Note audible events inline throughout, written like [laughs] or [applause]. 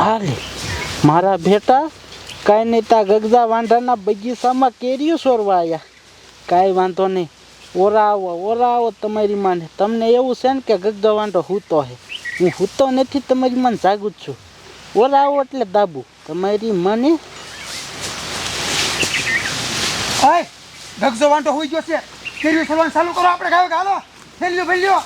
અરે મારા બેટા કાંઈ નહીં, તા ગગજા વાંઢાના બગીચામાં કેરીઓ સોરવા આવ્યા કાંઈ વાંધો નહીં. ઓરા આવો ઓરા આવો તમારી માને. તમને એવું છે ને કે ગગજા વાંઢો હૂતો હે. હું હૂતો નથી, તમારી માને જાગું છું. ઓરા આવો એટલે દાબુ. તમારી મને ગગજો વાંઢો હોઈ ગયો છે. કેરીઓ સોરવાનું ચાલુ કરો, આપણે ગાયો હાલો. ફેલ્યો ફેલ્યો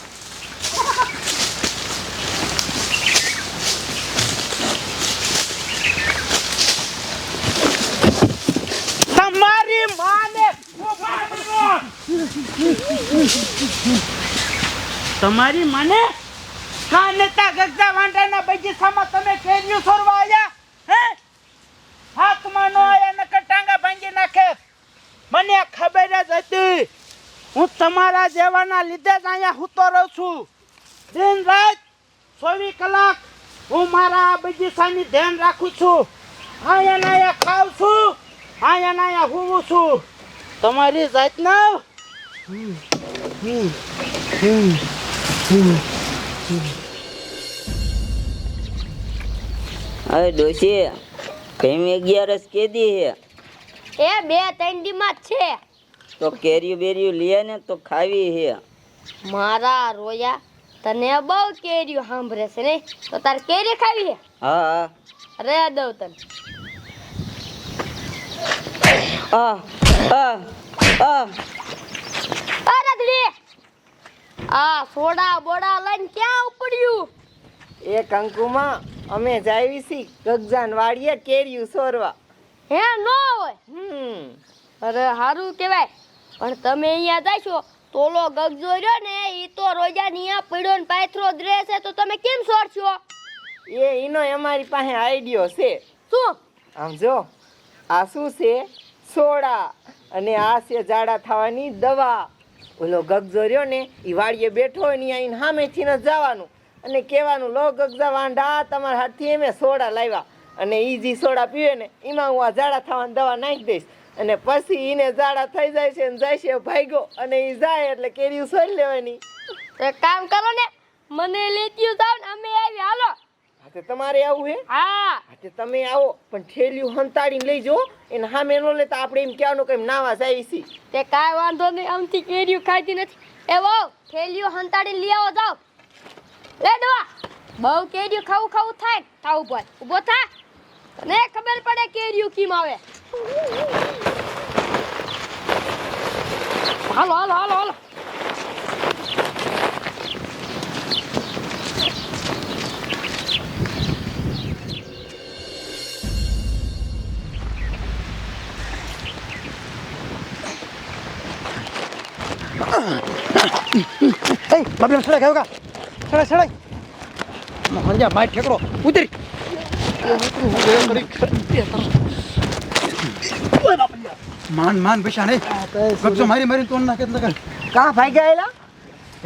તમારી માને તમારી માને કાને તા વાંડાના બગીચામાં તમે કેરીઓ છોરવા આવ્યા હે? હાથમાં નો આયા ને કટાંગા ભાંગી નાખે. મને ખબર જ હતી. હું તમારા જેવાના લીધે જ અહીંયા સૂતો રહું છું. દિન રાત ચોવીસ કલાક હું મારા બગીચાની ધ્યાન રાખું છું. અહીંયા ને અહીંયા છું. અહીંયા ને અહીંયા છું. તમારી જાતના હવે ડોશી કેમ અગિયારસ કેદી હે? એ બે ત્રણ દીમાં જ છે. તો કેરીયું બેરીયું લે ને તો ખાવી હે. મારા રોયા તને બહુ કેરીયું સાંભળે છે ને? તો તારે કેરી ખાવી હે? હા હા. રે દઉં તને. આ આ આ. આ સોડા બોડા લઈને ક્યાં ઉપડ્યું? એ કંકુમાં અમે જાવી છી ગગજાન વાડીએ કેરીયું સોરવા. હે નો હોય? હમ. અરે સારું કહેવાય. પણ તમે અહીંયા જશો તોલો ગગજો રહ્યો ને એ તો રોજા અહીંયા પડ્યો ને પાથરો દ્રેસ છે તો તમે કેમ સોરશો એ ઈનો અમારી પાસે આઈડિયો છે. શું? આમ જો આ શું છે? સોડા. અને આ છે જાડા થવાની દવા. ઓલો ગગજો રહ્યો ને એ વાડીએ બેઠો હોય ને અહીં સામેથી ને જવાનું. અને કહેવાનું, લો ગગજા, વાંઢા, તમારા હાથથી એમે સોડા લાવ્યા. અને એ જે સોડા પીવે ને, એમાં હું આ ઝાડા થવાની દવા નાખી દઈશ. અને પછી એને ઝાડા થઈ જાય છે ને જાય છે ભાગ્યો. અને એ જાય એટલે કેરી સોરી લેવાની. કામ કરો ને, મને લેતી જાવ ને, અમે આવી, હાલો. તે તમારે આવું હે? હા. તે તમે આવો પણ ઠેલિયું હંતાડીને લઈ જાઓ એને સામે ન લેતા આપણે એમ કહેવાનું કે નાવા જાય છે. તે કાંઈ વાંધો નહીં આમથી કેરીઓ ખાતી નથી. એ વહુ થેલીઓ હંતાડીને લઈ આવો જાઓ. લે દવા બહુ કેરીઓ ખાવું ખાવું થાય થાવું ઊભો ઊભો થા. તને ખબર પડે કેરીઓ કેમ આવે. હાલો હાલો હાલો હાલો. એ બાબલા સડાઈ ગાવ કા સડાઈ સડાઈ મંજા માય ઠેકડો. ઉતરી. માન માન પૈસા નહીં ગગજો મારી મારી તોડ નાખે એટલે કા ભાઈ ગયેલા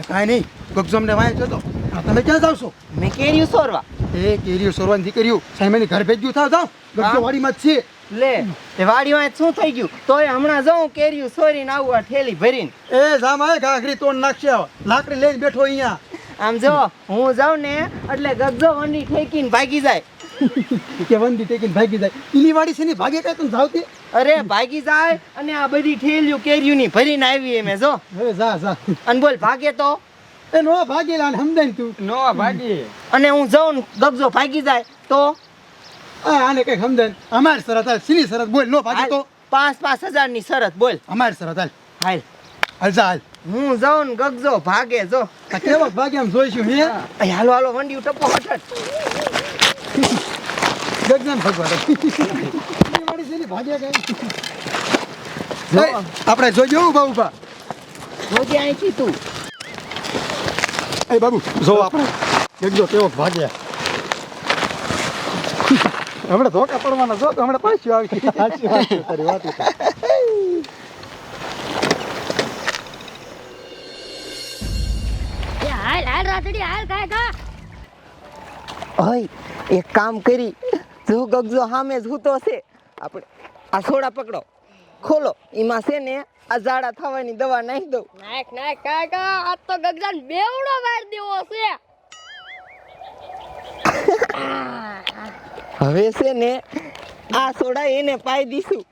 કાંઈ નહીં. ગગજો અમને વાંચો તો. તમે ક્યાં જાવ છો? મેં કેરીયું સોરવા. એ કેરીઓ સોરવાની દીકરીઓ મને ઘર ભેજ્યું થાવ જાવ. ગગજો. વાડીમાં જ છે લે તે વાડીમાં શું થઈ ગયું? તોય હમણાં જાઉં કેર્યું સોરીને આવું આ ઠેલી ભરીને. એ જામાય ઘાઘરી તોડ નાખશે લાકડી લઈને બેઠો અહીંયા. આમ જો હું જાઉં ને એટલે ગગજો વંડી ઠેકીને ભાગી જાય. [laughs] કે વંદી ટેકીને ભાગી જાય. ઈલી વાડી છે ને ભાગે કઈ તું જાવતી? અરે ભાગી જાય અને આ બધી ઠેલીઓ ની ભરીને આવી એમે જો. હવે જા જા. અને બોલ ભાગે તો? એ નો ભાગેલા ને સમજાય તું. નો ભાગી. અને હું જાઉં ને ગગજો ભાગી જાય તો? આને કઈ સમજાય અમારી શરત હાલ. સીની શરત? બોલ નો ભાગે તો. પાંચ પાંચ હજારની શરત બોલ. અમારી શરત હાલ. હાલ. હાલ જા હાલ. હું જાઉં ને ગગજો ભાગે જો. કેવો ભાગે એમ જોઈશું હે? હાલો હાલો વંડી ટપો હટટ ગગન ભગવાન. ભાગે કઈ? આપણે જોજો ઊભા ઊભા જોજે અહીંથી તું. એ બાબુ જો આપણે. ગગજો કેવો ભાગે હમણાં ધોકા પડવાના જો હમણાં પાછું આવી. [laughs] સાચી વાત તારી વાત હાલ હાલ રાતડી હાલ ગાય ગા ઓય એક કામ કરી. જો ગગજો સામે જૂતો છે. આપણે આ સોડા પકડો. ખોલો. એમાં છે ને આ ઝાડા થવાની દવા નાખી દઉં. નાખ નાખ કાકા આ તો ગગજાન બેવડો વાર દેવો છે. [laughs] હવે છે ને આ સોડા એને પાઈ દીશું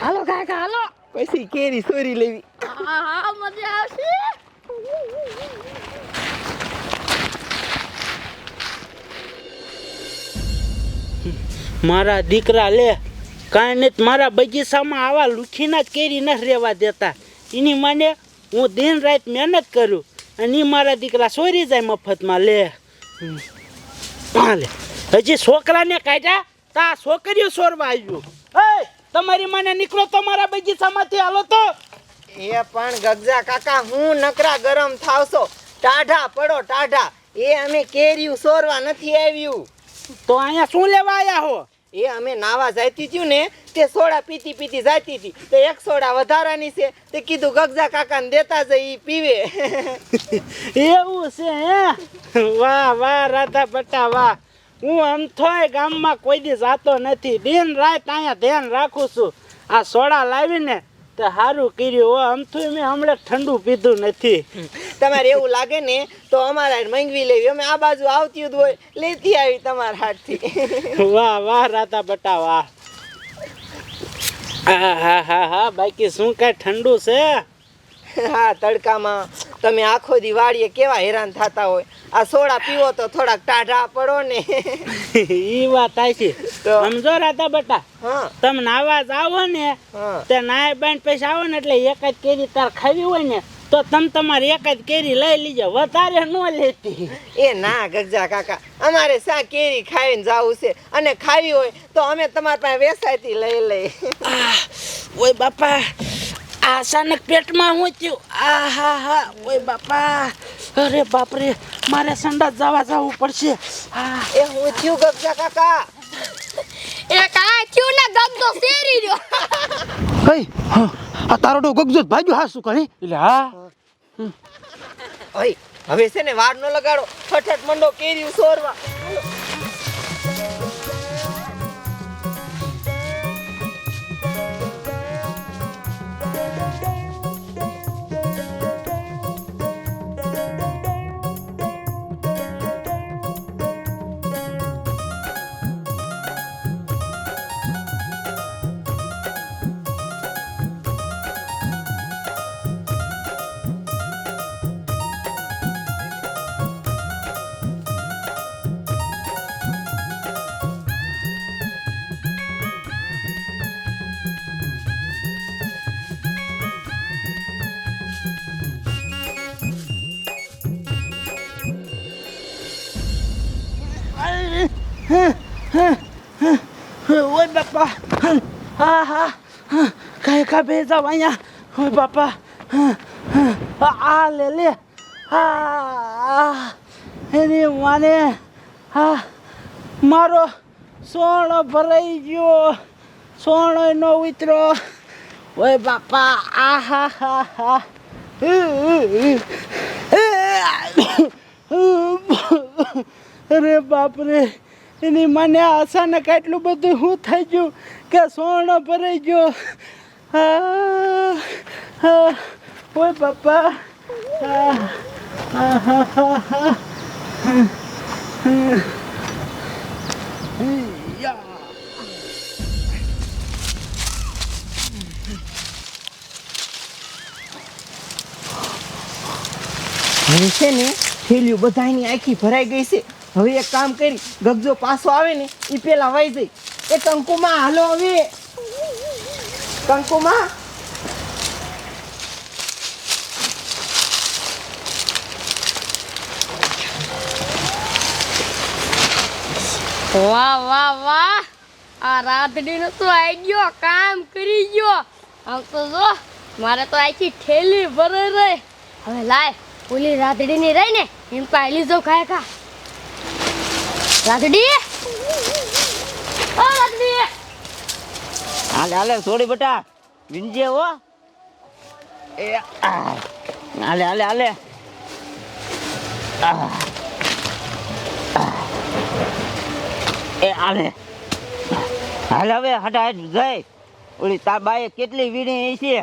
હાલો કાકા હાલો. પછી કેરી સોરી લેવી. હા હા મજા આવશે. મારા દીકરા લે કાંઈ નહીં મારા બગીચામાં આવા લુખીના જ કેરી ન રહેવા દેતા. એની મને હું દિન રાત મહેનત કરું અને એ મારા દીકરા સોરી જાય મફતમાં. લે. લે. હજી છોકરાને કાઢ્યા તા છોકરીઓ સોરવા આવ્યું. એ તમારી મને નીકળો તો મારા બગીચામાંથી હાલો તો. એ પણ ગગજા કાકા હું નકરા ગરમ થાવશો. ટાઢા પડો ટાઢા. એ અમે કેરીયું સોરવા નથી આવ્યું. તો અહીંયા શું લેવા આવ્યા હો? એ અમે નાવા જાતી હતી ને તે સોડા પીતી પીતી જાતી હતી તો એક સોડા વધારાની છે. તે કીધું ગગજા કાકાને દેતા જઈ ઈ પીવે. [laughs] એવું છે હે? વાહ વાહ રાધા બટા વાહ. હું આમ થોય ગામમાં કોઈ દી જાતો નથી. દિન રાત અહીંયા ધ્યાન રાખું છું. આ સોડા લાવીને તો સારું કર્યું. હો તો મેં હમણાં ઠંડુ પીધું નથી. તમારે એવું લાગે ને તો અમારા મંગવી લેવી. અમે આ બાજુ આવતી હોય લેતી આવી તમારા હાથથી [laughs] વાહ વાહ રાધા બટા વાહ. હા હા હા હા બાકી શું કાંઈ ઠંડુ છે? હા તડકામાં તમે આખો દિવાળીએ કેવા હેરાન થતા હોય. આ સોડા પીવો તો થોડાક ટાઢા પડો ને. [laughs] ઈ વાત થાય છે સમજો રાધા બટા હા. તમે નાવા આવો ને તે નાય બાંધ પૈસા આવો ને એટલે એક જ કેરી તાર ખાવી હોય ને તો તમે તમારી એક જ કેરી લઈ લીજો વધારે ન લેતી. એ ના ગજા કાકા અમારે શા કેરી ખાઈને જાવું છે અને ખાવી હોય તો અમે તમારા પાસે વેસાયથી લઈ લઈ ઓય બાપા આ અચાનક પેટમાં હું થયું? આ હા હા ઓય બાપા. અરે બાપરે મારે સંડા જવા જવું પડશે. હા. એ હું થયું ગગજા કાકા? એ કાંઈ થયું ને ગગદો શેરી રહ્યો. કઈ? આ તારો ડો ગગજો જ ભાગ્યો હા શું કહી? એટલે હા. ઓય હવે છે ને વાર નો લગાડો. ફટફટ મંડો કેરી સોરવા. બે જાવ અહીંયા ઓય બાપા આ લે લે હા એની માને હા મારો સોનો ભરાઈ ગયો સોનો નો ઉતરો ઓય બાપા આ હા હા હા અરે બાપરે એની મને અચાનક એટલું બધું હું થઈ ગયું કે સોનો ભરાઈ ગયો હા ah, ઓય બાપા Ah, ah, ah, ah, ah. હવે છે ને થેલીઓ બધાની આખી ભરાઈ ગઈ છે હવે એક કામ કરી ગગજો પાછો આવે ને એ પેલા વાઈ જાય એ કંકુમાં હાલો હવે કંકુમાં વાહ વાહ વાહ આ રાતડીનો તો આઈ ગયો કામ કરી ગયો આમ તો જો મારે તો આખી ઠેલી ભરે રે હવે લાય ઓલી રાતડીની રહી ને એમ પાયલી જો ખાય ખા રાતડી ઓ રાતડી હાલે હાલે છોડી બેટા. વિંજે હો. એ હાલે હાલે હાલે. એ, હાલે. હાલે હવે હટા હટ જઈ ઓલી તાર બાએ કેટલી વીણી છે?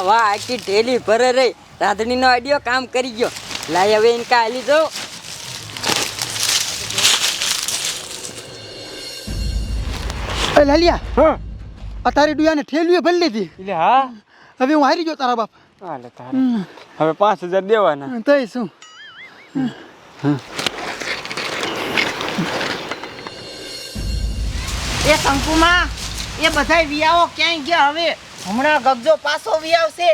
વાહ વાહ આખી ઢેલી ભરે રહી. રાંધણીનો આઈડિયો કામ કરી ગયો. લાય હવે એને કાંઈ હાલી એ લાલિયા હા. આ તારી ડુયાને ઠેલીઓ ભરી લીધી. એટલે હા? હવે હું હારી ગયો તારા બાપ. હાલે તારે. હવે પાંચ હજાર દેવાના. તઈ શું? એ શંકુમાં એ બધાય વિયાઓ ક્યાંય ગયા હવે? હમણાં ગગજો પાછો વિયાવશે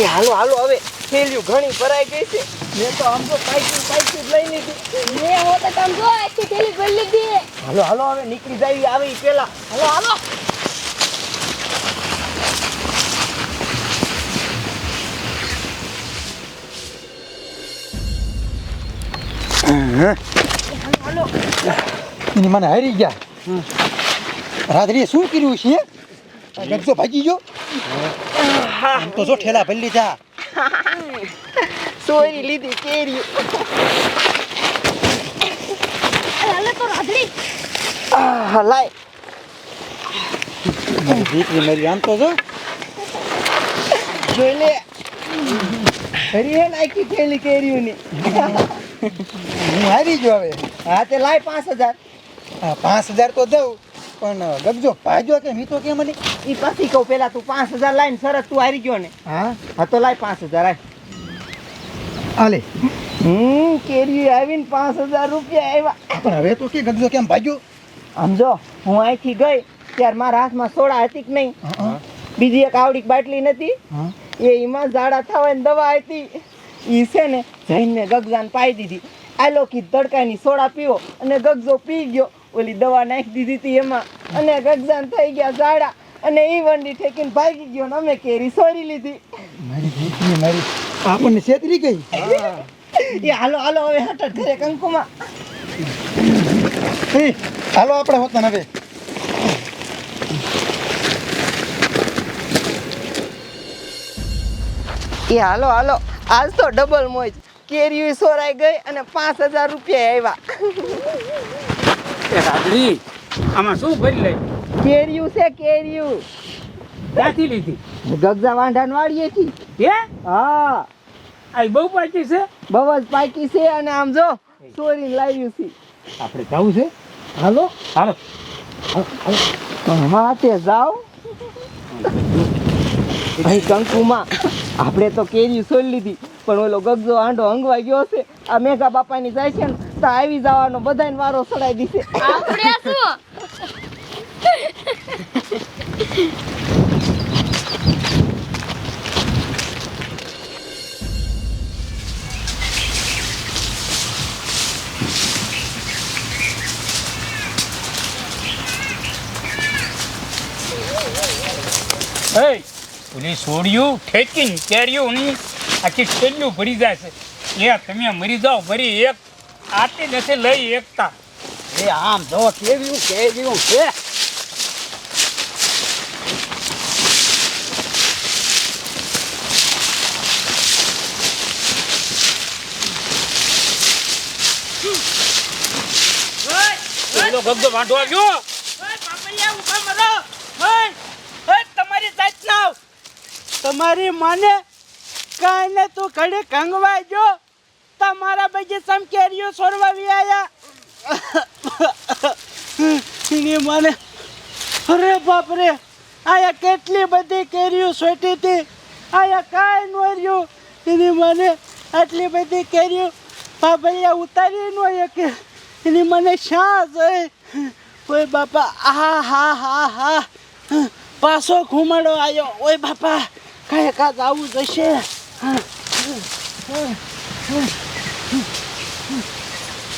એ હાલો હાલો હવે થેલ્યું ઘણી ભરાઈ ગઈ છે. મેં તો આમ તો પાઇકી પાઇકી જ લઈ લીધી. મેં હો તો તમ જો આખી થેલી ભરી લીધી. હાલો હાલો હવે નીકળી જાય આવે પેલા. હાલો હાલો. એની મને હારી ગયા? રાત્રિએ શું કર્યું છે? ગગજો ભાગી ગયો? આમ તો જો ઠેલા ભરી લીધા. સોરી લીધી કેરી. લાય. મારી દીકરી મારી આમ તો જો. જોઈ લે ફરી હે નાખી થેલી કેરીઓની. હું હારી જો હવે. હા તે લાય પાંચ હજાર. હા, પાંચ હજાર તો દઉં. પણ ગગજો ભાગ્યો કે મી તો કે મને? એ પછી કહું પેલા તું પાંચ હજાર લાઈને સરસ તું હારી ગયો ને. હા? હા તો લાય પાંચ હજાર આય આલે હમ કેરી આવીને પાંચ હજાર રૂપિયા આવ્યા પણ હવે તો કે ગગજો કેમ ભાગ્યો સમજો હું અહીંથી ગઈ ત્યારે મારા હાથમાં સોડા હતી કે નહીં? બીજી એક આવડીક બાટલી નથી. એ એમાં ઝાડા થવાની દવા હતી એ છે ને જઈને ગગજાને પાઈ દીધી. આલો કી તડકાની સોડા પીવો અને ગગજો પી ગયો. ઓલી દવા નાખી દીધી હતી એમાં. અને ગગજાન થઈ ગયા ઝાડા. અને એ વંડી ઠેકીને ભાગી ગયો ને અમે કેરી સોરી લીધી. મારી દીકરી મારી આપણને છેતરી ગઈ? એ હાલો હાલો હવે હટ ઘરે કંકુમાં. હાલો આપણે હોતા હવે. એ હાલો હાલો. આજ તો ડબલ મોજ. કેરીઓ સોરાઈ ગઈ અને પાંચ હજાર રૂપિયા આવ્યા રાત્રી આમાં શું ભરી લઈ? કેરીયું છે કેરીયું. ક્યાંથી લીધી? ગગજા વાંઢાન વાળીએ છી હે? હા. આ બહુ પાકી છે? બહુ જ પાકી છે અને આમ જો ચોરીને લાવ્યું છે. આપણે જવું છે? હાલો. હાલો. હા તે જાઓ. ભાઈ કંકુમાં. આપણે તો કેરી સોલી લીધી પણ ઓલો ગગજો આંડો હંગવાઈ ગયો છે. આ મેઘા બાપાની જાય છે ને તો આવી જવાનો બધાને વારો સડાઈ દીશે આપણે શું? એ ઓલી સોડિયું ઠેકીને કેર્યું ની આખી છેલ્લું ભરી જાય છે. એ તમે મરી જાઓ ભરી એક આતી નથી લઈ એકતા. એ આમ જો કેવી કેવી છે. ઓલો ગગદો વાંઢો આવ્યો. તમારી જાતના તમારી માને કાંઈ ને તું ઘડી કંગવાઈ જો તમારા બગીચામાં કેરીઓ છોડવાવી આયા. ને મને, અરે બાપ રે, આયા કેટલી બધી કેરીઓ સોટી હતી. આયા કાંઈ ન રહ્યું. એની મને, આટલી બધી કેરીઓ બાબલિયા ઉતારી નો કે એની મને, શા જોઈ? ઓય બાપા આ હા હા હા. પાછો ઘુમાડો આવ્યો ઓય બાપા, કાંઈ કાંઈ આવું જશે.